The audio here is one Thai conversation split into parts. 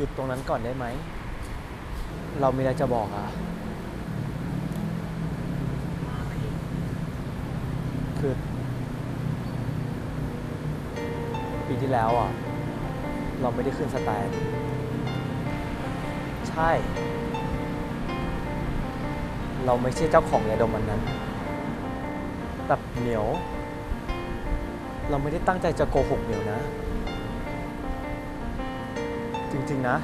ยุดตรงนั้นก่อนได้ไหม เรามีอะไรจะบอกอะคือปีที่แล้วอะ เราไม่ได้ขึ้นสแตนใช่ เราไม่ใช่เจ้าของยาดมอันนั้นแต่เหมียว เราไม่ได้ตั้งใจจะโกหกเหมียวนะ จริง ๆ นะ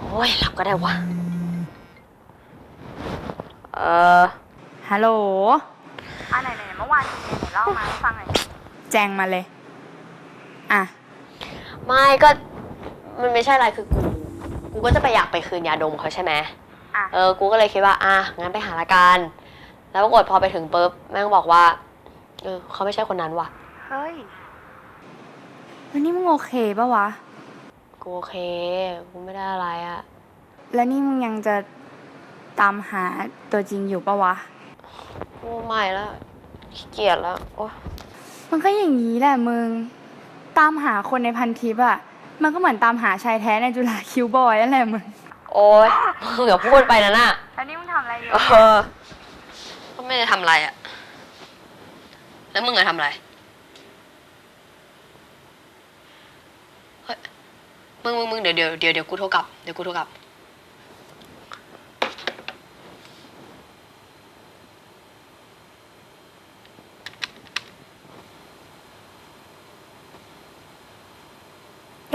โอ้ยรับก็ได้วะ เออฮัลโหล อะไหนไหนๆเมื่อวานคุณไหนเล่ามาให้ฟังหน่อยแจงมาเลย อะ ไม่ก็มันไม่ใช่อะไรคือกู กูก็จะไปอยากไปคืนยาดมเขาใช่ไหมอะ เออ กูก็เลยคิดว่า อะ งั้นไปหาละกัน แล้วปรากฏพอไปถึงปุ๊บ แม่งบอกว่า เออ เขาไม่ใช่คนนั้นว่ะ เฮ้ยแล้วนี่มึงโอเคปะวะ กูโอเค กูไม่ได้อะไรอะแล้วนี่มึงยังจะตามหาตัวจริงอยู่ปะวะ กูไม่แล้วขี้เกียจแล้ว โอ้มันก็อย่างนี้แหละมึง ตามหาคนในพันทิปอะ มันก็เหมือนตามหาชายแท้ในจุฬาคิวบอยนั่นแหละมึงโอ้ยมึงอย่าพูดไปนะน่ะแล้วนี่มึงทำอะไรอยู่ เออก็ไม่ได้ทำอะไรอะแล้วมึงอะทำอะไรเฮ้ยมึงมึงมึงเดี๋ยวเดี๋ยวเดี๋ยวเดี๋ยวกูโทรกลับเดี๋ยวกูโทรกลับ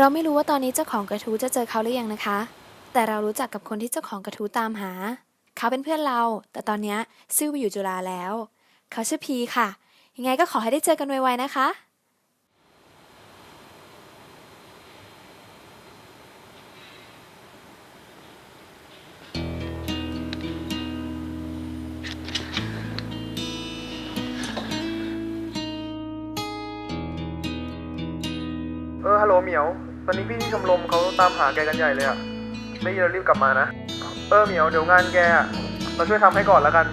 เราไม่รู้ว่าตอนนี้เจ้าของกระทู้จะเจอเขาหรือยังนะคะ แต่เรารู้จักกับคนที่เจ้าของกระทู้ตามหา เขาเป็นเพื่อนเรา แต่ตอนนี้ซิ่วไปอยู่จุฬาแล้ว เขาชื่อพีค่ะ ยังไงก็ขอให้ได้เจอกันไวๆนะคะเออฮัลโหลเหมียว อนนี้พี่ที่ชมรมเขาตามหาแกกันใหญ่เลยอะไม่เยอะรีบกลับมานะ เออเหมียวเดี๋ยวงานแกอะเราช่วยทำให้ก่อนแล้วกัน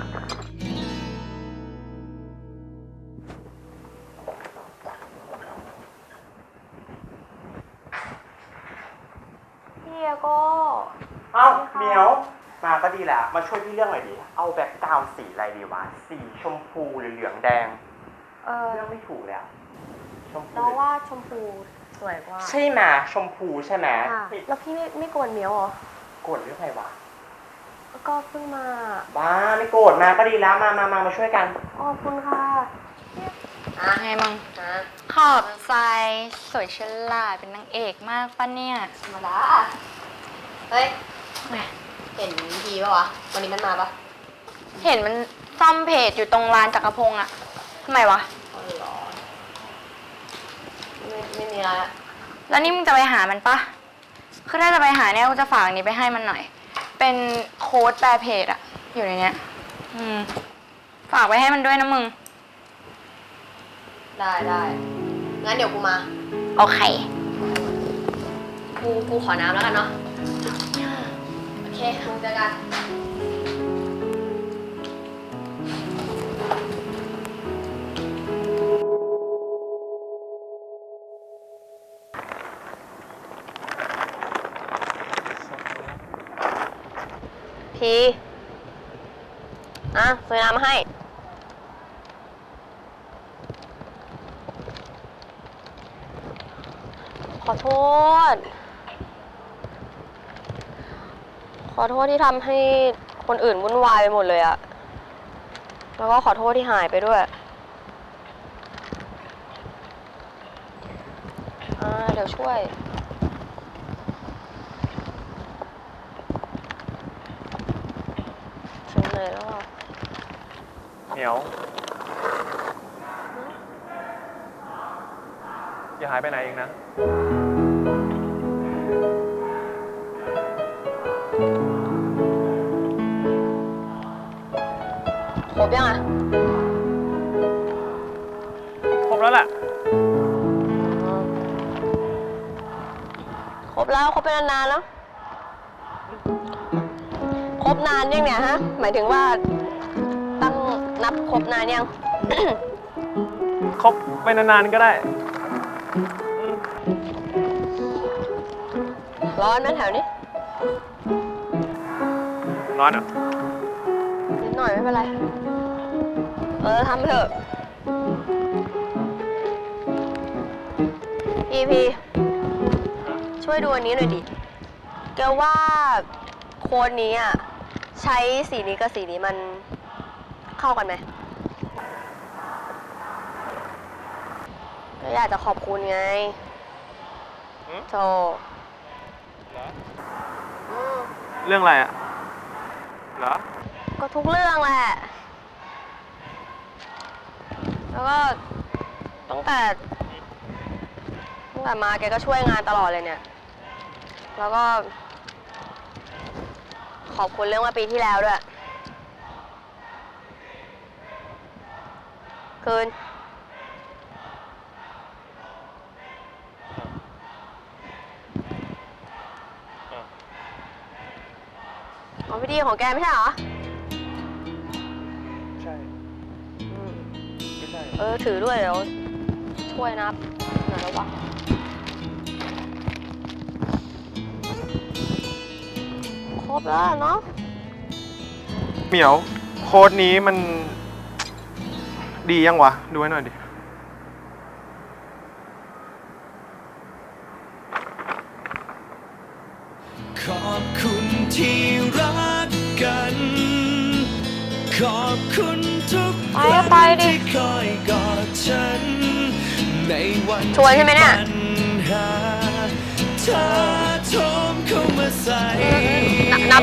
พี่โก้เอ้าเหมียว มาก็ดีแหละมาช่วยพี่เรื่องหน่อยดิ เอาแบ็คกราวด์สีอะไรดีวะ สีชมพูหรือเหลืองแดง เออเลือกไม่ถูกเลยอะชมพูน้องว่าชมพู สวยกว่าใช่ไหมชมพูใช่ไหมค่ะเฮ้ยแล้วพี่ไม่ไม่โกวนเมียวเหรอโกรธเรื่องอะไรวะก็เพิ่งมาบ้าไม่โกรธมาก็ดีแล้วมามามามาช่วยกันขอบคุณค่ะอะไงมึงนะขอบใจสวยฉลาดเป็นนางเอกมากปะเนี่ยธรรมดาเฮ้ยเห็นพีป่ะวะวันนี้มันมาปะเห็นมันซ่อมเพจอยู่ตรงลานจักรพงษ์อะทำไมวะอ๋อเหรอ ไม่ไม่มีอะไรอะแล้วนี่มึงจะไปหามันปะคือถ้าจะไปหาเนี่ยกูจะฝากอันนี้ไปให้มันหน่อย เป็นโค้ดแปลเพจอะอยู่ในเนี้ย อืม ฝากไว้ให้มันด้วยนะมึง ได้ได้งั้นเดี๋ยวกูมา โอเค กูกูขอน้ำแล้วกันเนาะ โอเคมึงเจอกัน พีอะซื้อน้ำมให้ ขอโทษ ขอโทษที่ทำให้คนอื่นวุ่นวายไปหมดเลยอะแล้วก็ขอโทษที่หายไปด้วยอ่าเดี๋ยวช่วย ถึงไหนแล้วอะ เหมียว อย่าหายไปไหนเองนะครบยังอะครบแล้วแหละครบแล้วครบไปนานๆแล้วครบนานยังเนี่ยฮะ หมายถึงว่าตั้ง นับครบนานยังครบไปนานๆก็ได้ ร้อนไหมแถวนี้ ร้อนเหรอนิดหน่อยไม่เป็นไร เออทำไปเถอะ พีพีช่วยดูอันนี้หน่อยดิ แกว่าโค้ดนี้อะ ใช้สีนี้กับสีนี้มัน เข้ากันไหมก็อยากจะขอบคุณไงโธ่อืมเรื่องอะไรอะเหรอ ก็ทุกเรื่องแหละ แล้วก็ตั้งแต่ตั้งแต่มาแกก็ช่วยงานตลอดเลยเนี่ย แล้วก็ ขอบคุณเรื่องว่าปีที่แล้วด้วย คืนเอาวิดีของแกไม่ใช่เหรอ ใช่ไม่ใช่เออ ถือด้วยเดี๋ยวช่วยนับหน่อยแล้ววะครบแล้วเนาะ เหมียว โค้ดนี้มัน ดียังวะ ดูให้หน่อยดิ ขอบคุณที่รักกัน ขอบคุณทุกไปก็ไปดิ ที่คอยกอดฉัน ในวันชวนใช่ไหมเนี่ย ที่ปัญหาถ้าโทมเข้ามาใส่นับนับ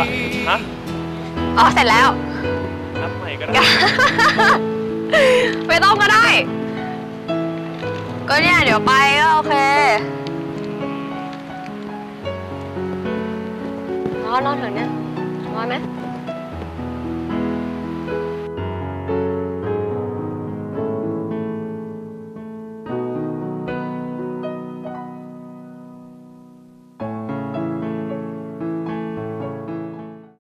ฮะอ๋อ เสร็จแล้ว นับใหม่ก็ได้ ไม่ต้องก็ได้ ก็เนี่ยเดี๋ยวไปก็โอเคนอนนอนถึงเนี่ยนอนไหม